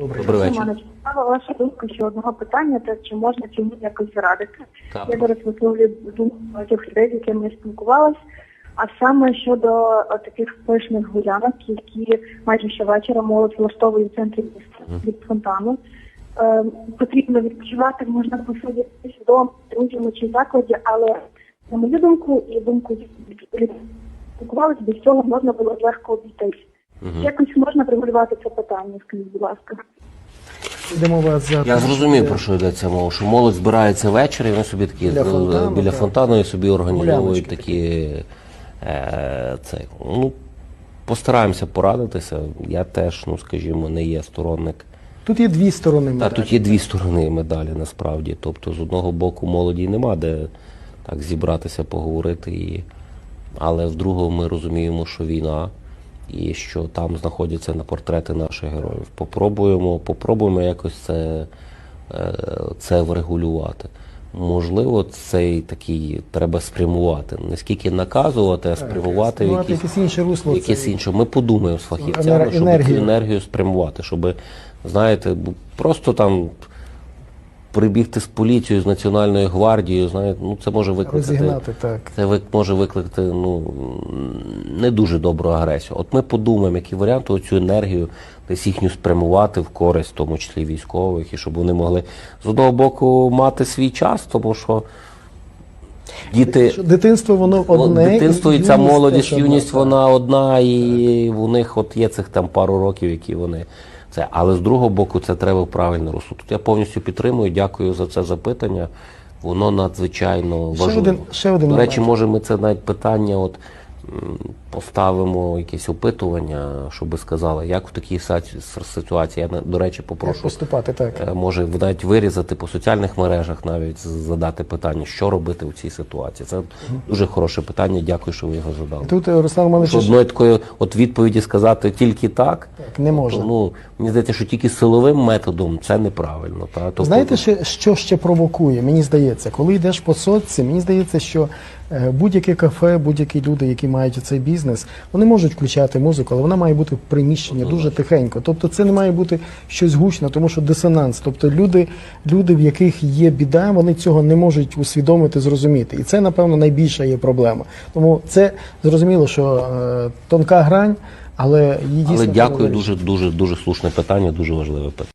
Добрий Добрий вечір. Романе, ваша думка ще одного питання, це чи можна цьому якось зарадити. Так. Я зараз висловлюю думку багатьох людей, з якими я спілкувалась, а саме щодо е, таких пишних гулянок, які майже щовечора молодь влаштовує в центрі міста від фонтану. Е, потрібно відпочивати, можна посидіти вдома, з друзями чи в закладі, але на мою думку і думку спілкувалися, без цього можна було легко обійтись. Мгм. Якось можна регулювати це питання, скажіть, будь ласка. Йде мова за Я зрозумів, про що йдеться мова, що молодь збирається ввечері, і вони собі такі Біля фонтану, біля так. фонтану і собі організовують Гуляночки такі. Е, це, ну, постараємося порадитися. Я теж, ну скажімо, не є сторонник. Тут є дві сторони. Та медалі. тут є дві сторони медалі насправді. Тобто, з одного боку, молоді нема де так зібратися, поговорити. І... Але з другого ми розуміємо, що війна і що там знаходяться на портрети наших героїв. Попробуємо, попробуємо якось це, е, це врегулювати. Можливо, цей такий треба спрямувати. Не скільки наказувати, а спрямувати в Спрямувати якісь, інше русло. якесь Це- інше. Ми подумаємо з фахівцями, щоб енергію. енергію спрямувати, щоб, знаєте, просто там прибігти з поліцією, з Національною гвардією, знаєте, ну це може викликати. Розігнати, так. Це ви- може викликати ну, не дуже добру агресію. От ми подумаємо, які варіанти оцю енергію десь їхню спрямувати в користь, в тому числі військових, і щоб вони могли з одного боку мати свій час, тому що діти. Дитинство воно одне. дитинство і ця молодість, юність, вона одна, і у них от є цих там пару років, які вони це. Але з другого боку, це треба правильно росу. Я повністю підтримую. Дякую за це запитання. Воно надзвичайно Ще один- ще один До речі, може, ми це навіть питання, от поставимо якесь опитування, щоб сказали, як в такій ситуації. Я до речі, Як попрошу. поступати, так. Е, Може навіть вирізати по соціальних мережах, навіть задати питання, що робити в цій ситуації. Це дуже хороше питання. Дякую, що ви його задали. Тут е, Руслан Романович одної такої от відповіді сказати тільки так, так, не можна. ну мені здається, що тільки силовим методом це неправильно. Та тобто, Знаєте, що, ще провокує? Мені здається, коли йдеш по соцці, мені здається, що будь-яке кафе, будь-які люди, які мають цей бізнес, вони можуть включати музику, але вона має бути в приміщенні дуже тихенько. Тобто це не має бути щось гучне, тому що дисонанс. Тобто люди, люди, в яких є біда, вони цього не можуть усвідомити, зрозуміти. І це, напевно, найбільша є проблема. Тому це зрозуміло, що е, тонка грань, але її дійсно але дякую, дуже дуже дуже слушне питання, дуже важливе питання.